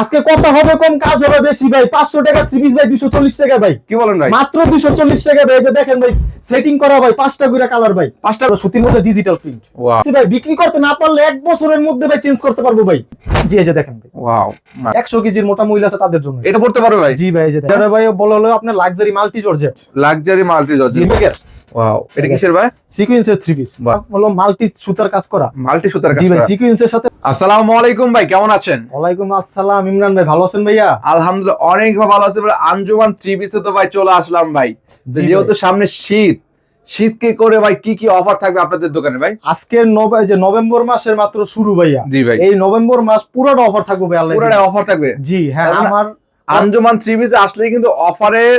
আজকে কথা হবে কম কাজ হবে বেশি ভাই। পাঁচশো টাকা থ্রি পিস ভাই দুশো চল্লিশ টাকা ভাই। কি বলেন ভাই? মাত্র দুশো চল্লিশ টাকা ভাই যে দেখেন ভাই সেটিং করা ভাই পাঁচটা করে কালার ভাই। পাঁচটা সুতির মধ্যে ডিজিটাল প্রিন্ট ভাই বিক্রি করতে না পারলে এক বছরের মধ্যে ভাই চেঞ্জ করতে পারব ভাই। জি এই যে দেখেন ভাই। ওয়াও একশো কেজির মোটা মহিলা আছে তাদের জন্য। এটা পড়তে পারবে ভাই? জি ভাই এই যে দেখেন। ভাই বলা হলো আপনার luxury multi georgette luxury multi George জি ওয়াও এটা কিসের ভাই? সিকুয়েন্সের থ্রি পিস হলো মাল্টি সুতার কাজ করা। মাল্টি সুতার কাজ করা। সিকুয়েন্সের সাথে আসসালামু আলাইকুম ভাই কেমন আছেন? ওয়ালাইকুম আসসালাম ইমরান ভাই ভালো আছেন ভাইয়া? আলহামদুলিল্লাহ অনেক ভালো আছে ভাই আঞ্জুমান থ্রি পিসে তো ভাই চলে আসলাম ভাই। যেহেতু সামনে শীত শীতকে করে ভাই কি কি অফার থাকবে আপনাদের দোকানে ভাই? আজকের যে নভেম্বর মাসের মাত্র শুরু ভাইয়া। জি ভাই। এই নভেম্বর মাস পুরোটা অফার থাকবে ভাই আল্লাহ পুরোটা অফার থাকবে? জি হ্যাঁ মানে- আমার আঞ্জুমান থ্রি পিসে আসলেই কিন্তু অফারের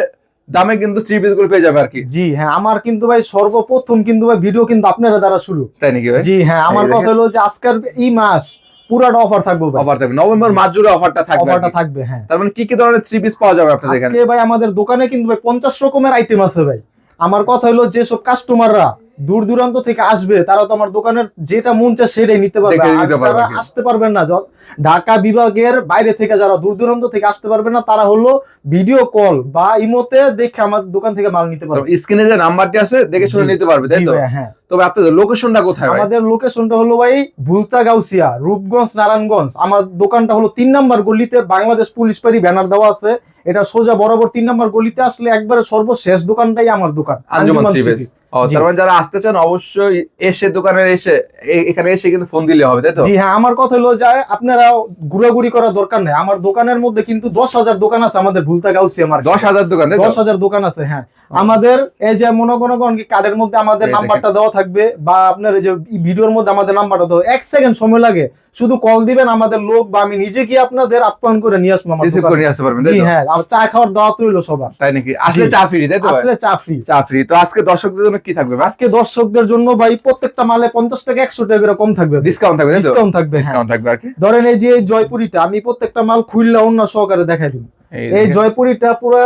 দামে কিন্তু থ্রি পিসগুলো পেয়ে যাবে আর কি। জি হ্যাঁ আমার কিন্তু ভাই সর্বপ্রথম কিন্তু ভাই ভিডিও কিন্তু আপনারা দ্বারা শুরু। তাই নাকি ভাই? জি হ্যাঁ আমার কথা হলো যে আজকের এই মাস পুরাটা অফার থাকবে অফার থাকবে। নভেম্বর মাস জুড়ে অফারটা থাকবে অফারটা থাকবে হ্যাঁ। তার মানে কি কি ধরনের থ্রি পিস পাওয়া যাবে আপনাদের এখানে? ভাই আমাদের দোকানে কিন্তু ভাই পঞ্চাশ রকমের আইটেম আছে ভাই। আমার কথা হলো যেসব কাস্টমাররা দূর দূরান্ত থেকে আসবে তারা তো আমার দোকানের যেটা মন চায় সেটাই নিতে পারবে। যারা আসতে পারবেন না ঢাকা বিভাগের বাইরে থেকে যারা দূর দূরান্ত থেকে আসতে পারবে না তারা হলো ভিডিও কল বা ইমোতে দেখে আমার দোকান থেকে মাল নিতে পারবে। স্ক্রিনে যে নাম্বারটি আছে দেখে শুনে নিতে পারবে তাই তো? হ্যাঁ। তবে আপনাদের লোকেশনটা কোথায় আমাদের লোকেশনটা হলো ভাই ভুলতা গাউসিয়া রূপগঞ্জ নারায়ণগঞ্জ। আমার দোকানটা হলো তিন নাম্বার গলিতে বাংলাদেশ পুলিশ পাড়ি ব্যানার দেওয়া আছে। এটা সোজা বরাবর তিন নাম্বার গলিতে আসলে একবারে সর্বশেষ দোকানটাই আমার দোকান আঞ্জুমান ও তার মানে যারা আসতে চান অবশ্যই এসে দোকানে এসে এখানে এসে কিন্তু ফোন দিলে হবে তাই তো? জি হ্যাঁ আমার কথা হলো যে আপনারা ঘুরাঘুরি করার দরকার নেই। আমার দোকানের মধ্যে কিন্তু দশ হাজার দোকান আছে আমাদের ভুলতা গাউসিয়া আমার দশ হাজার দোকান দশ হাজার দোকান আছে হ্যাঁ। আমাদের এই যে মনে কোনো কোন কার্ডের মধ্যে আমাদের নাম্বারটা দেওয়া থাকবে বা আপনার এই যে ভিডিওর মধ্যে আমাদের নাম্বারটা দেওয়া এক সেকেন্ড সময় লাগে। শুধু কল দিবেন আমাদের লোক বা আমি নিজে গিয়ে আপনাদের আপ্যায়ন করে নিয়ে আসব রিসিভ করে নিয়ে আসতে পারবেন জি হ্যাঁ আমার চা খাওয়ার দাওয়াত রইল সবার। তাই নাকি? আসলে। চা ফ্রি তাই তো আসলে চা ফ্রি চা ফ্রি তো আজকে দর্শকদের জন্য কি থাকবে আজকে দর্শকদের জন্য ভাই প্রত্যেকটা মালে পঞ্চাশ টাকা একশো টাকা করে কম থাকবে। ডিসকাউন্ট থাকবে ডিসকাউন্ট থাকবে হ্যাঁ। ডিসকাউন্ট থাকবে আর কি? ধরেন এই যে এই জয়পুরিটা আমি প্রত্যেকটা মাল খুললে অন্য সহকারে দেখাই দিব। এই জয়পুরিটা পুরো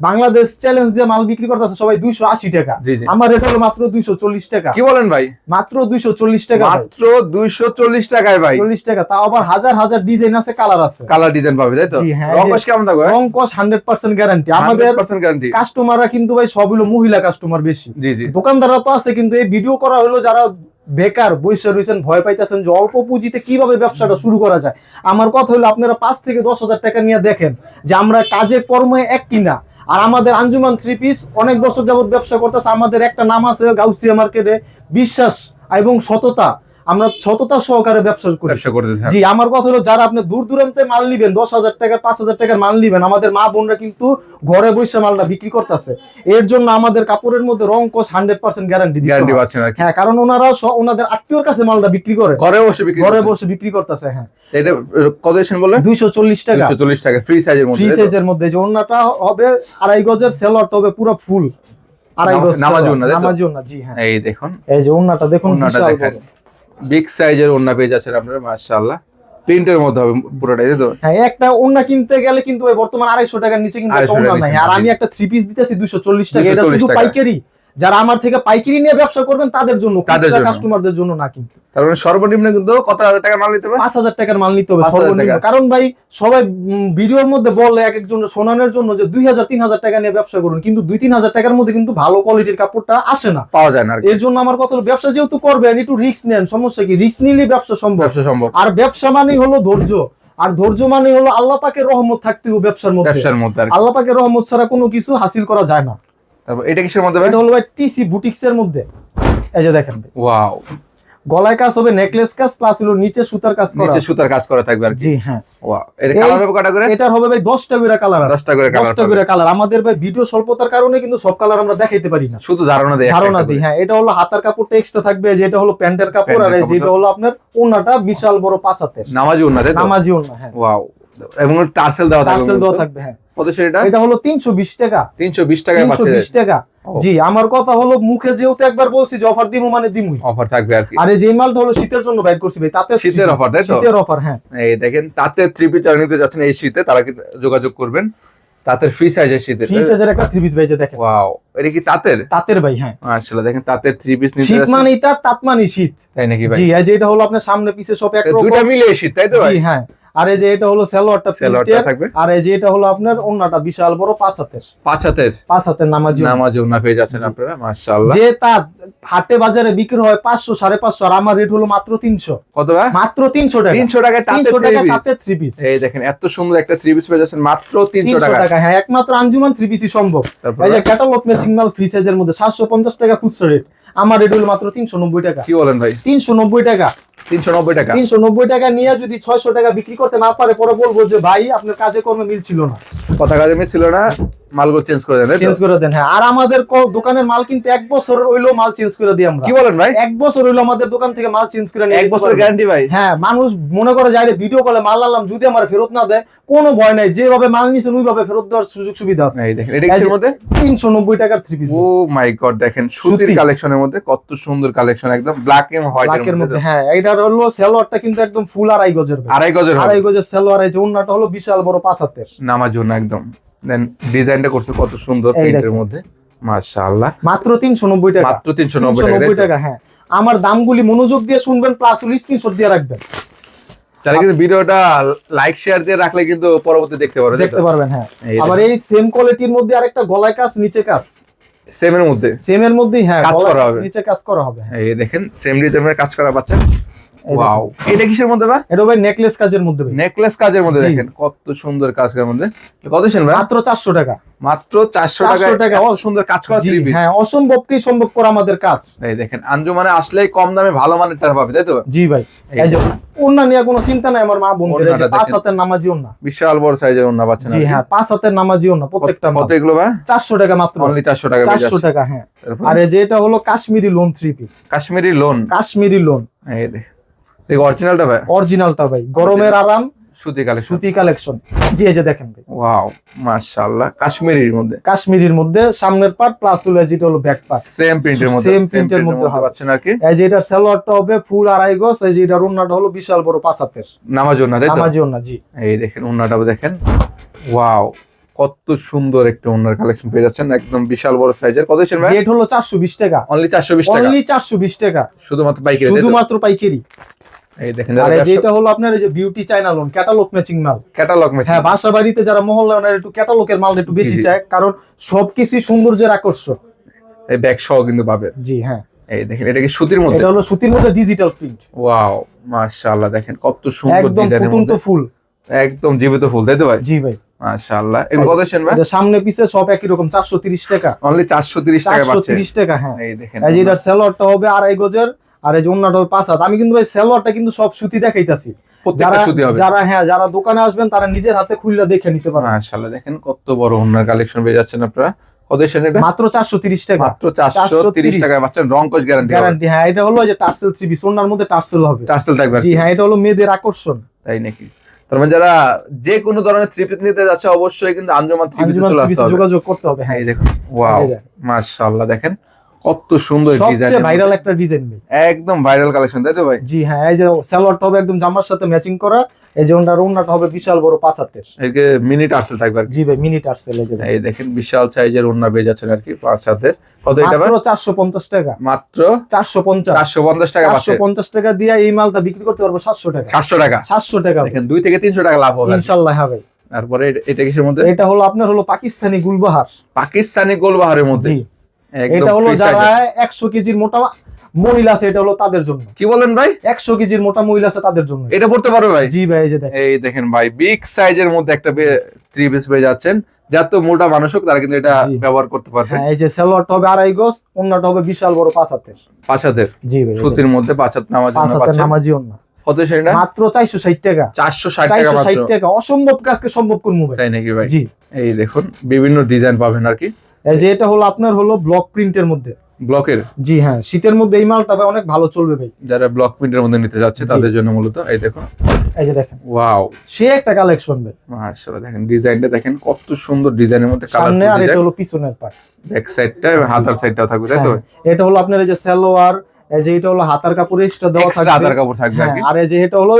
বাংলাদেশ চ্যালেঞ্জ দিয়ে মাল বিক্রি করতেছে সবাই দুইশো আশি টাকা। আমার রেট হলো মাত্র দুইশো চল্লিশ টাকা। কি বলেন ভাই? মাত্র দুইশো চল্লিশ টাকা মাত্র দুইশো চল্লিশ টাকায় ভাই। চল্লিশ টাকা। তাও আবার হাজার হাজার ডিজাইন আছে কালার আছে। কালার ডিজাইন পাবে তাই তো? হ্যাঁ, রং এই যে- কস কেমন থাকবে রং হান্ড্রেড পার্সেন্ট গ্যারান্টি আমাদের পার্সেন্ট গ্যারান্টি কাস্টমাররা কিন্তু ভাই সব হলো মহিলা কাস্টমার বেশি। জি জি। দোকানদাররা তো আছে কিন্তু এই ভিডিও করা হলো যারা বেকার বৈশা রয়েছেন ভয় পাইতেছেন যে অল্প পুঁজিতে কীভাবে ব্যবসাটা শুরু করা যায়। আমার কথা হলো আপনারা পাঁচ থেকে দশ হাজার টাকা নিয়ে দেখেন যে আমরা কাজে কর্মে এক কিনা। আর আমাদের আঞ্জুমান থ্রি পিস অনেক বছর যাবত ব্যবসা করতেছে। আমাদের একটা নাম আছে গাউসিয়া মার্কেটে বিশ্বাস এবং সততা। আমরা সততা সহকারে ব্যবসা করি। ব্যবসা করতেছে জি আমার কথা হলো যারা আপনি দূর দূরান্তে মাল নিবেন দশ হাজার টাকার পাঁচ হাজার টাকার মাল নিবেন আমাদের মা বোনরা কিন্তু ঘরে বসে মালটা বিক্রি করতেছে। এর জন্য আমাদের কাপড়ের মধ্যে রং কোষ হান্ড্রেড পার্সেন্ট গ্যারান্টি গ্যারান্টি পাচ্ছেন হ্যাঁ কারণ ওনারা ওনাদের আত্মীয়র কাছে মালটা বিক্রি করে। ঘরে বসে বিক্রি ঘরে বসে বিক্রি করতেছে হ্যাঁ। এটা কত এসেন বললেন? দুইশো চল্লিশ টাকা। দুইশো চল্লিশ টাকা ফ্রি সাইজের মধ্যে ফ্রি? সাইজের মধ্যে যে ওনাটা হবে আড়াই গজের সেলরটা হবে পুরো ফুল আড়াই গজ নামাজি সেলর। ওড়না, তাই তো? নামাজি ওড়না, জি হ্যাঁ। এই দেখুন। এই যে ওনাটা দেখুন বিশাল দেখেন। বিগ সাইজের ওন্না পেয়ে আছে আপনার মাশাআল্লাহ। প্রিন্টের মধ্যে হবে পুরোটাই তো? হ্যাঁ একটা ওন্না কিনতে গেলে কিন্তু ভাই বর্তমান আড়াইশো টাকার নিচে কিন্তু একটা 250 ওন্না নাই। আর আমি একটা থ্রি পিস দিতেছি দুইশো চল্লিশ টাকা এটা শুধু পাইকারি? যারা আমার থেকে পাইকারি নিয়ে ব্যবসা করবেন তাদের জন্য কাস্টমারদের জন্য। না কিন্তু। মানে সর্বনিম্ন কিন্তু কত হাজার টাকা মাল নিতে হবে? পাঁচ হাজার টাকার মাল নিতে হবে সর্বনিম্ন। কারণ ভাই সবাই ভিডিওর মধ্যে বলে এক একজন শোনানোর জন্য যে দুই হাজার তিন হাজার টাকা নিয়ে ব্যবসা করুন কিন্তু দুই তিন হাজার টাকার মধ্যে কিন্তু ভালো কোয়ালিটির কাপড়টা আসে না। পাওয়া যায় না আর এর জন্য আমার কথা ব্যবসা যেহেতু করবেন একটু রিস্ক নেন সমস্যা কি? রিস্ক নিলেই ব্যবসা সম্ভব। সম্ভব। আর ব্যবসা মানেই হলো ধৈর্য। আর ধৈর্য মানে হলো আল্লাহ পাকের রহমত থাকতে হবে ব্যবসার মধ্যে। ব্যবসার মধ্যে। আল্লাহ পাকের রহমত ছাড়া কোনো কিছু হাসিল করা যায় না। তারপর এটা কিসের মধ্যে এটা হলো ভাই টিসি বুটিক্স এর মধ্যে। এই যে দেখেন ওয়াও গলায় কাজ হবে নেকলেস কাজ প্লাস হলো নিচে সুতার কাজ করা। নিচে সুতার কাজ করা থাকবে আর জি হ্যাঁ। ওয়াও এটা কালার হবে কটা করে? এটার হবে ভাই দশটা করে কালার আছে। দশটা করে কালার দশটা করে কালার আমাদের ভাই ভিডিও স্বল্পতার কারণে কিন্তু সব কালার আমরা দেখাইতে পারি না। শুধু ধারণা দেয় ধারণা দিই হ্যাঁ। এটা হলো হাতার কাপড়টা এক্সট্রা থাকবে যেটা হলো প্যান্টের কাপড় আর এই যেটা। হলো আপনার ওনাটা বিশাল বড় পাঁচ হাতের। নামাজি উন্না তাই নামাজি ওনা হ্যাঁ। ওয়াও এবং দেওয়া থাকবে দেওয়া থাকবে হ্যাঁ। কত সেটা? এটা হলো তিনশো বিশ টাকা। তিনশো বিশ টাকায় পাচ্ছে। বিশ টাকা। জি আমার কথা হলো মুখে যেহেতু একবার বলছি যে অফার মানে দিমুই। অফার থাকবে আর কি। আর যে মালটা হলো শীতের জন্য করছি ভাই তাতে শীতের offer, তাই তো? শীতের অফার হ্যাঁ। এই দেখেন তাতে থ্রি পিস যারা নিতে যাচ্ছেন এই শীতে তারা কিন্তু যোগাযোগ করবেন। তাঁতের ফ্রি সাইজের শীতে ফ্রি সাইজের একটা থ্রি পিস ভাই যে দেখেন। ওয়াও এটা কি তাঁতের? তাঁতের ভাই হ্যাঁ। আসলে দেখেন তাঁতের থ্রি পিস নিতে শীত মানে তাঁত তাঁত মানে শীত। তাই নাকি ভাই? জি এই যে এটা হলো আপনার সামনে পিছে সব এক রকম। মিলে শীত তাই তো ভাই? জি হ্যাঁ। আর এই যে এটা হলো সালোয়ারটা সেলোয়ারটা থাকবে। আর এই যে এটা হলো আপনার ওন্নাটা বিশাল বড় পাঁচ হাতের। পাঁচ হাতের। পাঁচ হাতের নামাজি। নামাজ ওনা পেয়ে যাচ্ছেন আপনারা মাশাআল্লাহ। যে তার হাটে বাজারে বিক্রি হয় পাঁচশো সাড়ে পাঁচশো আর আমার রেট হলো মাত্র তিনশো। কত ভাই? মাত্র তিনশো টাকা। তিনশো টাকায় তাতে তিনশো three টাকা তাতে থ্রি পিস এই দেখেন এত সুন্দর একটা থ্রি পিস পেয়ে যাচ্ছেন মাত্র তিনশো তিনশো টাকা টাকা হ্যাঁ একমাত্র আঞ্জুমান থ্রি পিসই সম্ভব এই যে ক্যাটালগ ম্যাচিং মাল ফ্রি সাইজের মধ্যে সাতশো পঞ্চাশ টাকা খুচরা রেট আমার রেট হলো মাত্র তিনশো নব্বই টাকা। কি বলেন ভাই? তিনশো নব্বই টাকা। তিনশো নব্বই টাকা। তিনশো নব্বই টাকা নিয়ে যদি ছয়শো টাকা বিক্রি করতে না পারে পরে বলব যে ভাই আপনার কাজে কর্মে মিল ছিল না। কথা কাজে মিল ছিল না। মালগুলো চেঞ্জ করে দেন চেঞ্জ করে দেন হ্যাঁ। আর আমাদের দোকানের মাল কিন্তু এক বছর হইল মাল চেঞ্জ করে দিই আমরা। কি বলেন ভাই? এক বছর হইল আমাদের দোকান থেকে মাল চেঞ্জ করে এক বছর। গ্যারান্টি ভাই? হ্যাঁ মানুষ মনে করে যায় ভিডিও কলে মাল আনলাম যদি আমার ফেরত না দেয় কোনো ভয় নাই। যেভাবে মাল নিছেন ওইভাবে ফেরত দেওয়ার সুযোগ সুবিধা আছে। এই দেখেন এটা কিসের মধ্যে? তিনশো নব্বই টাকার three piece oh my god দেখেন সুতির কালেকশনের মধ্যে কত সুন্দর কালেকশন একদম ব্ল্যাক এন্ড হোয়াইট এর মধ্যে। হ্যাঁ এইটার হলো সালোয়ারটা কিন্তু একদম ফুল আড়াই গজের। আড়াই গজের আড়াই গজের সালোয়ার এই যে হলো বিশাল বড় পাঁচ হাতের। নামার জন্য একদম। দেন ডিজাইনটা করছে কত সুন্দর প্রিন্টের মধ্যে। মাশাআল্লাহ। মাত্র তিনশো নব্বই টাকা। মাত্র তিনশো নব্বই তিনশো টাকা হ্যাঁ। আমার দামগুলি মনোযোগ দিয়ে শুনবেন প্লাস স্ক্রিনশট দিয়ে রাখবেন। তাহলে কিন্তু ভিডিওটা লাইক শেয়ার দিয়ে রাখলে কিন্তু পরবর্তী দেখতে পারবে দেখতে পারবেন হ্যাঁ। আবার এই সেম কোয়ালিটির মধ্যে আরেকটা গলায় কাজ নিচে কাজ। সেমের মধ্যে? সেম এর মধ্যেই হ্যাঁ কাজ করা হবে। নিচে কাজ করা হবে হ্যাঁ। এই দেখেন সেম ডিজাইনের কাজ করা এই ওয়াও এটা কিসের মধ্যে দেখেন। এটা ভাই নেকলেস কাজের মধ্যে ভাই। নেকলেস কাজের মধ্যে দেখেন কত সুন্দর কাজের মধ্যে। কত শেন ভাই? মাত্র চারশো টাকা। মাত্র চারশো 400 টাকা টাকা। কত সুন্দর কাজ করা থ্রি পিস হ্যাঁ অসম্ভবকেই সম্ভব করা আমাদের কাজ। এই দেখেন আঞ্জুমানে আসলেই কম দামে ভালো মানের টাকা পাবে তাই তো? জি ভাই। এই যে ওন্না নিয়ে কোনো চিন্তা নাই আমার মা বোনদের এই পাঁচ হাতের নামাজি ওন্না বিশাল বড় সাইজের ওন্না পাচ্ছেন জি হ্যাঁ পাঁচ হাতের নামাজি ওন্না প্রত্যেকটা কত এগুলো ভাই? চারশো টাকা মাত্র। অনলি চারশো টাকা পেয়ে চারশো যাচ্ছে। টাকা হ্যাঁ। আর এই যে এটা হলো Kashmiri lawn three piece Kashmiri lawn Kashmiri lawn এই দেখ দেখ অরিজিনালটা ভাই। অরিজিনালটা ভাই। গরমের আরাম সুতি কালেকশন সুতি কালেকশন জি এই যে দেখেন ভাই। ওয়াও মাশাআল্লাহ। কাশ্মীরির মধ্যে। কাশ্মীরির মধ্যে সামনের পার্ট প্লাস হলো যেটা হলো ব্যাক পার্ট সেম প্রিন্টের মধ্যে সেম প্রিন্টের মধ্যে। পাচ্ছেন আর কি। এই যে এটার সালোয়ারটা হবে ফুল আড়াই গজ এই যে এটার ওন্নাটা হলো বিশাল বড় পাঁচ হাতের। নামাজ ওন্না তাই তো? নামাজি ওন্না জি। এই দেখেন ওন্নাটা দেখেন। ওয়াও কত সুন্দর একটা ওন্নার কালেকশন পেয়ে যাচ্ছেন। একদম বিশাল বড় সাইজের কত ছিল ভাই? রেট হলো চারশো বিশ টাকা। অনলি 420 টাকা? অনলি চারশো বিশ টাকা। শুধুমাত্র পাইকারি শুধুমাত্র পাইকারি। এই দেখেন আর এই হলো আপনার এই যে beauty China lawn catalogue matching মাল। ক্যাটালগ ম্যাচ হ্যাঁ বাসা বাড়িতে যারা মহল্লা ওনার একটু ক্যাটালগের মাল একটু বেশি জি, জি। চায় কারণ সবকিছুই সৌন্দর্যের আকর্ষণ। এই ব্যাগ সহ কিন্তু পাবে। জি হ্যাঁ। এই দেখেন এটা কি সুতির মধ্যে? এটা হলো সুতির মধ্যে ডিজিটাল প্রিন্ট ওয়াও মাশাআল্লাহ দেখেন কত সুন্দর ডিজাইনের ফুল। একদম জীবিত ফুল তাই তো ভাই? জি ভাই। মাশাআল্লাহ এগুলো কত শেন ভাই? সামনে পিছে সব একই রকম চারশো তিরিশ টাকা। অনলি 430 টাকা চারশো তিরিশ টাকা হ্যাঁ। এই দেখেন এই যে এটার হবে আড়াই গজের আর এই যে অন্যটা পাঁচ হাত। আমি কিন্তু ভাই সেলোয়ারটা কিন্তু সব সুতি দেখাইতাছি। যারা যারা হ্যাঁ যারা দোকানে আসবেন তারা নিজের হাতে খুললে দেখে নিতে মাশাআল্লাহ দেখেন কত বড় ওনার কালেকশন পেয়ে যাচ্ছেন আপনারা। কত এটা? মাত্র চারশো তিরিশ টাকা। মাত্র 430 টাকা পাচ্ছেন রং গ্যারান্টি গ্যারান্টি হ্যাঁ এটা হলো যে টার্সেল থ্রি পিস। ওনার মধ্যে টার্সেল হবে। টার্সেল থাকবে জি হ্যাঁ এটা হলো মেয়েদের আকর্ষণ। তাই নাকি? তার মানে যারা যে কোনো ধরনের থ্রি পিস নিতে যাচ্ছে অবশ্যই কিন্তু আঞ্জুমান থ্রি পিসে চলে আসতে হবে। যোগাযোগ করতে হবে হ্যাঁ। এই দেখুন। ওয়াও মাশাআল্লাহ দেখেন। কত সুন্দর ডিজাইন সবচেয়ে ভাইরাল একটা ডিজাইন ভাই একদম ভাইরাল কালেকশন তাই তো ভাই? জি হ্যাঁ এই যে সালোয়ারটা হবে একদম জামার সাথে ম্যাচিং করা এই যে ওনার ওনাটা হবে বিশাল বড় পাঁচ হাতের। একে মিনি টার্সেল থাকবে জি ভাই মিনি টার্সেল এই যে দেখেন। এই দেখেন বিশাল সাইজের ওন্না পেয়ে যাচ্ছেন আর কি পাঁচ হাতের। কত এটা মাত্র চারশো পঞ্চাশ টাকা। মাত্র চারশো পঞ্চাশ। চারশো পঞ্চাশ টাকা চারশো পাচ্ছে পঞ্চাশ টাকা দিয়ে এই মালটা বিক্রি করতে পারব সাতশো টাকা। সাতশো টাকা। সাতশো টাকা। দেখেন দুই থেকে তিনশো টাকা লাভ হবে। ইনশাল্লাহ হবে তারপরে এটা- কিসের মধ্যে? এটা হলো আপনার হলো পাকিস্তানি গুলবাহার। পাকিস্তানি গুলবাহারের মধ্যে। এটা হলো যারা একশো কেজির মোটা মহিলা আছে এটা হলো তাদের জন্য। কি বলেন ভাই? একশো কেজির মোটা মহিলা আছে তাদের জন্য। এটা পড়তে পারবে ভাই? জি ভাই যে এই দেখেন ভাই বিগ সাইজের মধ্যে একটা থ্রি পিস পেয়ে যাচ্ছেন। যার তো মোটা মানুষ হোক তারা কিন্তু এটা ব্যবহার করতে পারবে। হ্যাঁ এই যে সালোয়ারটা হবে আড়াই গজ অন্যটা হবে বিশাল বড় পাঁচ হাতের। পাঁচ হাতের। জি ভাই সুতির মধ্যে পাঁচ হাত নামাজ পাঁচ হাতের নামাজি কত সেটা মাত্র চারশো ষাট টাকা। চারশো ষাট টাকা ষাট টাকা। অসম্ভব কাজকে সম্ভব করব ভাই। তাই নাকি ভাই? জি। এই দেখুন বিভিন্ন ডিজাইন পাবেন আর কি। এই যে এটা হলো আপনার হলো ব্লক প্রিন্টের মধ্যে। ব্লকের? জি হ্যাঁ শীতের মধ্যে এই মালটা ভাই অনেক ভালো চলবে ভাই। যারা ব্লক প্রিন্টের মধ্যে নিতে যাচ্ছে তাদের জন্য মূলত এই দেখুন এই যে দেখেন। ওয়াও সে একটা কালেকশন ভাই। মাশাআল্লাহ দেখেন ডিজাইনটা দেখেন কত সুন্দর ডিজাইনের মধ্যে কালার সামনে আর এটা হলো পিছনের পার্ট ব্যাক সাইডটা হাতার সাইডটাও থাকবে তাই তো? এটা হলো আপনার এই যে সালোয়ার এই যে এটা হলো হাতার কাপড় এক্সট্রা দেওয়া থাকবে। আধার কাপড় থাকবে আর হ্যাঁ, আর এই যে এটা হলো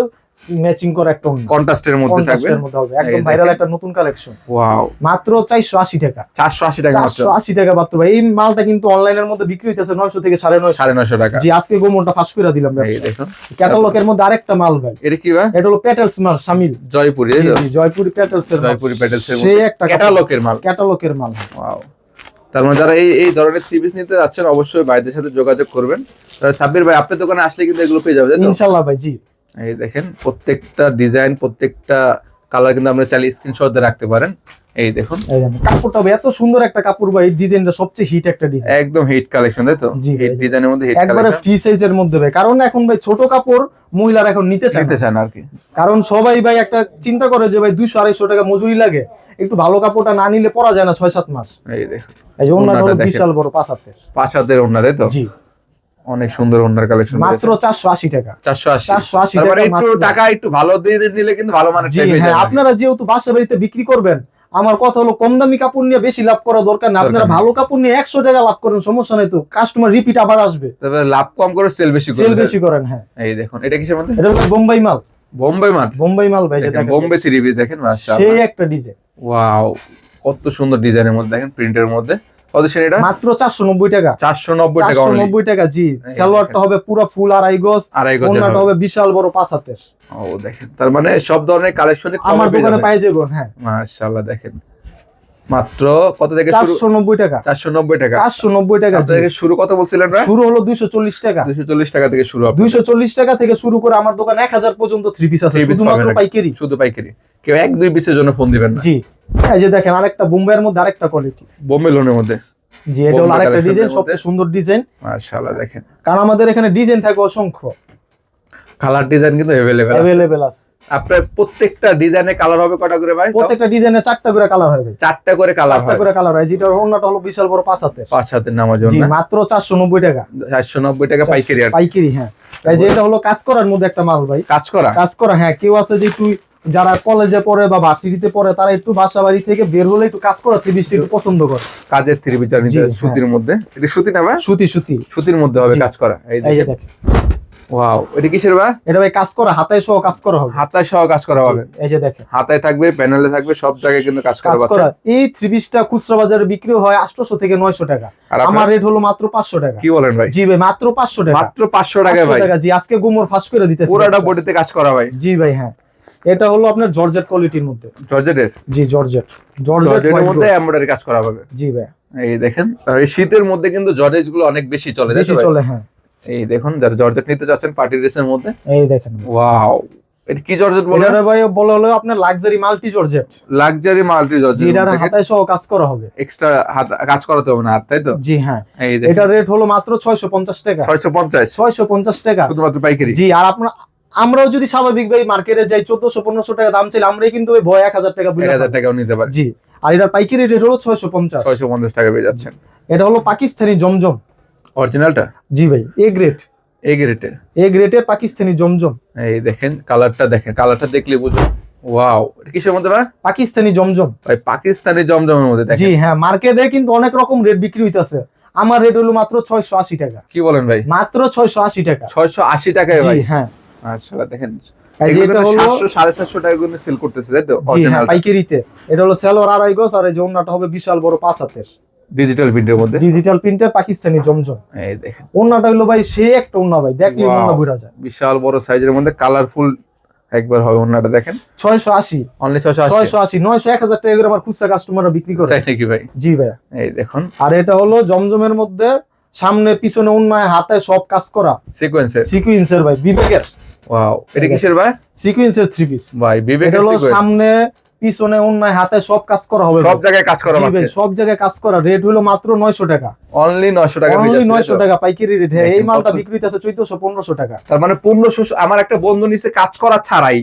ম্যাচিং করা একটা কন্ট্রাস্টের মধ্যে থাকবে। মধ্যে হবে। একদম ভাইরাল একটা নতুন কালেকশন ওয়াও মাত্র চারশো আশি টাকা। চারশো আশি টাকা মাত্র। চারশো আশি টাকা মাত্র ভাই। এই মালটা কিন্তু অনলাইনের মধ্যে বিক্রি হইতেছে নয়শো থেকে সাড়ে নয়শো। সাড়ে নশো টাকা। জি আজকে গোমনটা ফাঁস করে দিলাম এই দেখুন। ক্যাটালগের মধ্যে আরেকটা মাল ভাই। এটা কি ভাই? এটা হলো পেটেলস মাল শামিল জয়পুরি জি, জয়পুরি পেটেলস এর জয়পুরি প্যাটেলস এর সে একটা ক্যাটালগের মাল। ক্যাটালগের মাল। ওয়াও তার মানে যারা এই এই ধরনের পিস নিতে যাচ্ছেন অবশ্যই ভাইদের সাথে যোগাযোগ করবেন। সাব্বির ভাই আপনার দোকানে আসলে কিন্তু এগুলো পেয়ে যাবে ইনশাল্লাহ ভাই জি। এই দেখেন প্রত্যেকটা ডিজাইন প্রত্যেকটা কালার কিন্তু আমরা চাইলে স্ক্রিনশট দিয়ে রাখতে পারেন। এই দেখুন। কাপড়টা এত সুন্দর একটা কাপড় ভাই ডিজাইনটা সবচেয়ে হিট একটা ডিজাইন একদম হিট কালেকশন তাই তো? হিট ডিজাইনের মধ্যে হিট একবারে কালেকশন ফ্রি সাইজের মধ্যে ভাই কারণ এখন ভাই ছোট কাপড় মহিলারা এখন নিতে চায় নিতে না। চান আর কি। কারণ সবাই ভাই একটা চিন্তা করে যে ভাই দুইশো আড়াইশো টাকা মজুরি লাগে একটু ভালো কাপড়টা না নিলে পরা যায় না ছয় সাত মাস। এই দেখুন। এই যে দেখেন। বিশাল বড় পাঁচ হাতের। পাঁচ হাতের ওড়না তাই তো? জি। অনেক সুন্দর ওড়নার কালেকশন মাত্র চারশো আশি টাকা। চারশো আশি। চারশো আশি তার টাকা একটু টাকা একটু ভালো দিয়ে নিলে কিন্তু ভালো মানের টাইপের হ্যাঁ আপনারা যেহেতু বাসা বাড়িতে বিক্রি করবেন আমার কথা হলো কম দামি কাপড় নিয়ে বেশি লাভ করা দরকার না। আপনারা ভালো কাপড় নিয়ে একশো টাকা লাভ করেন সমস্যা নেই তো। কাস্টমার রিপিট আবার আসবে। তবে লাভ কম করে সেল বেশি করে সেল বেশি করেন হ্যাঁ। এই দেখুন এটা কিসের মধ্যে? এটা হলো বোম্বাই মাল। বোম্বাই মাল। বোম্বাই মাল ভাই দেখেন বোম্বে থ্রি দেখেন সেই একটা ডিজাইন ওয়াও কত সুন্দর ডিজাইনের মধ্যে দেখেন প্রিন্টের মধ্যে। কত এটা? মাত্র চারশো নব্বই টাকা। চারশো নব্বই টাকা টাকা জি। সালোয়ারটা হবে পুরো ফুল আড়াই গজ আড়াই গজের ওনাটা হবে। বিশাল বড় পাঁচ হাতের। ও দেখেন। তার মানে সব ধরনের কালেকশন আমার দোকানে পাই যাব হ্যাঁ। মাশাআল্লাহ দেখেন। মাত্র কত থেকে চারশো নব্বই টাকা। চারশো নব্বই টাকা। চারশো নব্বই টাকা। আপনাদের শুরু কত বলছিলেন শুরু হলো দুইশো চল্লিশ টাকা। দুশো চল্লিশ টাকা থেকে শুরু দুইশো চল্লিশ টাকা থেকে শুরু করে আমার দোকান এক হাজার পর্যন্ত থ্রি পিস আছে শুধুমাত্র পাইকারি। শুধু পাইকারি। কেউ এক দুই পিসের জন্য ফোন দিবেন না। জি। এই যে দেখেন আরেকটা বোম্বাইয়ের মধ্যে আরেকটা কোয়ালিটি বোম্বে লোনের মধ্যে। জি এটা হলো আরেকটা ডিজাইন সবচেয়ে সুন্দর ডিজাইন মাশাআল্লাহ দেখেন। কারণ আমাদের এখানে ডিজাইন থাকে অসংখ্য। কালার ডিজাইন কিন্তু অ্যাভেলেবেল অ্যাভেলেবেল আছে। আপনার প্রত্যেকটা ডিজাইনে কালার হবে কটা করে ভাই? প্রত্যেকটা ডিজাইনে চারটা করে কালার হবে। চারটা করে কালার হয়। করে কালার হয়। যেটা অন্যটা হলো বিশাল বড় পাঁচ হাতের। পাঁচ হাতের নামার জি মাত্র চারশো নব্বই টাকা। চারশো নব্বই টাকা পাইকারি আর পাইকারি হ্যাঁ। এই যে এটা হলো কাজ করার মধ্যে একটা মাল ভাই। কাজ করা? কাজ করা হ্যাঁ। কেউ আছে যে একটু যারা কলেজে পড়ে বা ভার্সিটিতে পড়ে তারা একটু বাসা বাড়ি থেকে বের হলে একটু কাজ করা ত্রিশটা একটু পছন্দ করে। কাজের হবে, হ্যাঁ। সুতির মধ্যে। এটা সুতি না ভাই? সুতি সুতি। সুতির মধ্যে হবে কাজ করা। এই দেখেন। ওয়াও এটা কিসের ভাই? এটা ভাই কাজ করা হাতায় সহ কাজ করা হবে। হাতায় সহ কাজ করা হবে। এই যে দেখেন। হাতায় থাকবে প্যানেলে থাকবে সব জায়গায় কিন্তু কাজ করা কাজ করা। এই থ্রি পিসটা খুচরা বাজারে বিক্রি হয় আটশোশো থেকে নয়শো টাকা। আমার রেট হলো মাত্র পাঁচশো টাকা। কি বলেন ভাই? জি ভাই মাত্র পাঁচশো টাকা। মাত্র পাঁচশো টাকা ভাই। জি আজকে গোমর ফাঁস করে দিতেছি পুরোটা বডিতে কাজ করা ভাই। জি ভাই হ্যাঁ। এটা হলো আপনার জর্জেট কোয়ালিটির মধ্যে। জর্জেটের? জি জর্জেট। জর্জেট জর্জেটের মধ্যে। এমব্রয়ডারি কাজ করা হবে। জি ভাই। এই দেখেন এই শীতের মধ্যে কিন্তু জর্জেটগুলো অনেক বেশি চলে বেশি চলে হ্যাঁ। এই দেখুন যারা জর্জেট নিতে চাচ্ছেন পার্টি ড্রেসের মধ্যে। এই দেখেন। ওয়াও এটা কি জর্জেট বলে? ভাই বলা হলো আপনার luxury multi georgette. Luxury multi georgette. এটার হাতায় সহ কাজ করা হবে। এক্সট্রা হাত কাজ করাতে হবে না আর তাই তো? জি হ্যাঁ। এটা রেট হলো মাত্র ছয়শো পঞ্চাশ টাকা। ছয়শো পঞ্চাশ? ছয়শো পঞ্চাশ টাকা। শুধুমাত্র পাইকারি? জি আর আপনার আমরাও যদি স্বাভাবিক ভাই মার্কেটে যাই চোদ্দশো পনেরোশো টাকা দাম ছিল আমরাই কিন্তু ওই ভয় এক হাজার টাকা এক বিল হাজার টাকাও নিতে পারে। জি আর এটা পাইকারি রেট হলো ছয়শো পঞ্চাশ। ছয়শো পঞ্চাশ টাকা পেয়ে যাচ্ছেন। এটা হলো পাকিস্তানি জমজম। অরিজিনালটা জি ভাই এ গ্রেড এই গ্রেটের এ গ্রেডের পাকিস্তানি জমজম। এই দেখেন কালারটা দেখেন কালারটা দেখলে বুঝুন। ওয়াও এটা কিসের মধ্যে ভাই? পাকিস্তানি জমজম। ভাই পাকিস্তানি জমজমের মধ্যে জি হ্যাঁ মার্কেটে কিন্তু অনেক রকম রেট বিক্রি হইতাছে। আমার রেট হলো মাত্র ছয়শো আশি টাকা। কি বলেন ভাই? মাত্র ছয়শো আশি টাকা। ছয়শো আশি টাকায় জি ভাই? হ্যাঁ। আচ্ছা দেখেন। এই যে এটা হলো সাতশো সাড়ে সাতশো টাকা কিন্তু সেল করতেছে তাই তো? হ্যাঁ অরিজিনাল পাইকারিতে। এটা হলো সেলোয়ার আড়াই গজ আর এই যে অন্যটা হবে বিশাল বড় পাঁচ হাতের। ডিজিটাল প্রিন্টের মধ্যে? ডিজিটাল প্রিন্টের পাকিস্তানি জমজম। এই দেখেন। অন্যটা হলো ভাই সে একটা অন্য ভাই দেখলে. অন্য ঘুরা যায়। বিশাল বড় সাইজের মধ্যে কালারফুল একবার হবে ওনাটা দেখেন। ছয়শো আশি। অনলি ছয়শো আশি। ছয়শো আশি নয়শো এক হাজার টাকা করে আমার খুচরা কাস্টমাররা বিক্রি করে। তাই নাকি ভাই? জি ভাই এই দেখুন। আর এটা হলো জমজমের মধ্যে সামনে পিছনে অন্যায় হাতে সব কাজ করা। সিকোয়েন্সের সিকুয়েন্সের ভাই বিবেকের। ওয়াও এটা কিসের ভাই? সিকুয়েন্সের থ্রি পিস ভাই বিবেকের সামনে পিছনে অন্যায় হাতে সব কাজ করা হবে সব জায়গায় কাজ করা হবে সব জায়গায় কাজ করা। রেট হলো মাত্র নয়শো টাকা। অনলি 900 টাকা অনলি যাচ্ছে, নয়শো তাই তো? টাকা পাইকারি রেট হ্যাঁ এই মালটা বিক্রি আছে চোদ্দশো পনেরোশো টাকা। তার মানে 1500 আমার একটা বন্ধু নিচে কাজ করা ছাড়াই।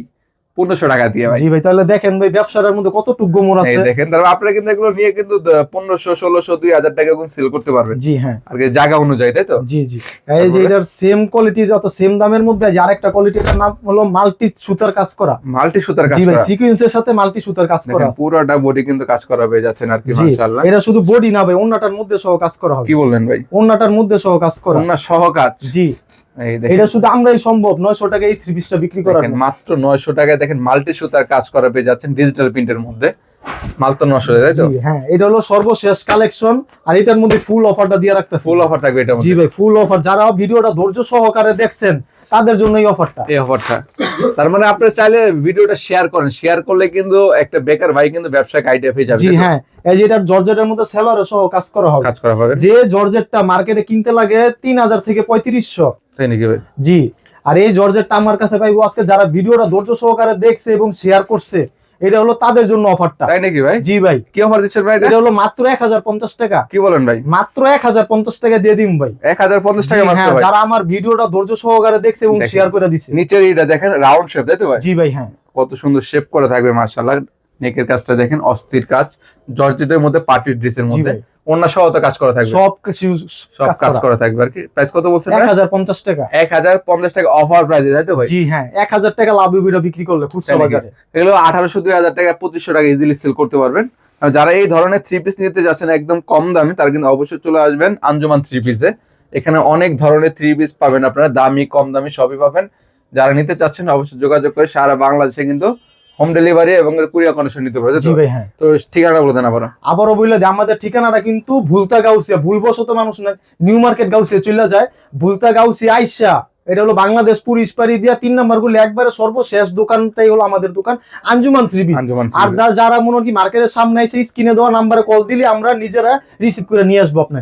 1500 টাকা দিয়ে ভাই। জি ভাই তাহলে দেখেন ভাই ব্যবসাটার মধ্যে কতটুকু গোমর এই আছে। দেখেন তারপর আপনারা কিন্তু এগুলো নিয়ে কিন্তু 1500 1600 2000 টাকা কিন্তু সেল করতে পারবেন। জি হ্যাঁ। আর জায়গা অনুযায়ী তাই তো? জি জি। এই যে এটার সেম কোয়ালিটি যত সেম দামের মধ্যে যে আরেকটা কোয়ালিটির নাম হলো মাল্টি সুতার কাজ করা। মাল্টি সুতার কাজ ভাই করা। সিকুয়েন্সের সাথে মাল্টি সুতার কাজ করা পুরোটা বডি কিন্তু কাজ করা হয়ে যাচ্ছেন আর কি মাশাআল্লাহ। এটা শুধু বডি না ভাই অন্যটার মধ্যে সহ কাজ করা হবে। কি বললেন ভাই? অন্যটার মধ্যে সহ কাজ করা। ওনার সহ কাজ। জি। এটা শুধু আমরাই সম্ভব নয়শো টাকা এই থ্রি পিসটা বিক্রি করার মাত্র নয়শো টাকায় দেখেন মাল্টি সুতার কাজ করা পেয়ে যাচ্ছেন ডিজিটাল প্রিন্টের মধ্যে। মাত্র নশো তাই তো? জি, হ্যাঁ এটা হলো সর্বশেষ কালেকশন আর এটার মধ্যে ফুল অফারটা দিয়ে রাখতেছি। ফুল অফার থাকবে এটার জি ভাই ফুল অফার যারা ভিডিওটা ধৈর্য সহকারে দেখছেন তাদের জন্য এই অফারটা এই অফারটা তার মানে আপনারা চাইলে ভিডিওটা শেয়ার করেন। শেয়ার করলে কিন্তু একটা বেকার ভাই কিন্তু ব্যবসায়িক আইডিয়া পেয়ে যাবে জি হ্যাঁ এই যে এটার জর্জেটের মধ্যে সেলরে সহ কাজ করা হবে। কাজ করা হবে। যে জর্জেটটা মার্কেটে কিনতে লাগে তিন হাজার থেকে পঁয়ত্রিশশো। তাই নাকি ভাই? জি। আর এই জর্জেটটা আমার কাছে পাইবো আজকে যারা ভিডিওটা ধৈর্য সহকারে দেখছে এবং শেয়ার করছে এটা হলো তাদের জন্য অফারটা তাই নাকি ভাই? জি ভাই। কি অফার দিচ্ছেন ভাই এটা? হলো মাত্র এক হাজার পঞ্চাশ টাকা। কি বলেন ভাই? মাত্র এক হাজার পঞ্চাশ টাকা দিয়ে দিন ভাই। এক হাজার পঞ্চাশ টাকা জি, মাত্র হ্যাঁ, ভাই। যারা আমার ভিডিওটা ধৈর্য সহকারে দেখছে এবং শেয়ার করে দিছে। নিচের এটা দেখেন রাউন্ড শেপ তাই তো ভাই? জি ভাই হ্যাঁ। কত সুন্দর শেপ করা থাকবে মার্শাল্লাহ নেকের কাজটা দেখেন অস্থির কাজ। জর্জেটের মধ্যে পার্টি ড্রেসের মধ্যে। অন্য সহ তো কাজ করা থাকবে। সব কিছু সব কাজ করা। থাকবে আর কি। প্রাইস কত বলছেন এক হাজার পঞ্চাশ টাকা। এক হাজার পঞ্চাশ টাকা অফার প্রাইস তাই তো ভাই? জি হ্যাঁ এক হাজার টাকা লাভ বিটা বিক্রি করলে খুচরা বাজারে। এগুলো আঠারোশো দুই হাজার টাকা পঁচিশশো টাকা ইজিলি সেল করতে পারবেন। আর যারা এই ধরনের থ্রি পিস নিতে যাচ্ছেন একদম কম দামে তারা কিন্তু অবশ্যই চলে আসবেন আঞ্জুমান থ্রি পিসে এখানে অনেক ধরনের থ্রি পিস পাবেন আপনারা দামি কম দামি সবই পাবেন। যারা নিতে চাচ্ছেন অবশ্যই যোগাযোগ করে সারা বাংলাদেশে কিন্তু হোম ডেলিভারি এবং কুরিয়ার কন্ডিশন নিতে পারে জি ভাই হ্যাঁ। তো ঠিকানা বলে দেন আবার আবারও বললে যে আমাদের ঠিকানাটা কিন্তু ভুলতা গাউসিয়া ভুলবশত মানুষ না নিউ মার্কেট গাউসিয়া চলে যায়। ভুলতা গাউসিয়া আইসা এটা হলো বাংলাদেশ পুলিশ পাড়ি দিয়া তিন নাম্বারগুলো একবারে সর্বশেষ দোকানটাই হলো আমাদের দোকান আঞ্জুমান আঞ্জুমান আর যারা মনে হয় কি মার্কেটের সামনে এসে স্ক্রিনে দেওয়া নাম্বারে কল দিলে আমরা নিজেরা রিসিভ করে নিয়ে আসব আপনাকে।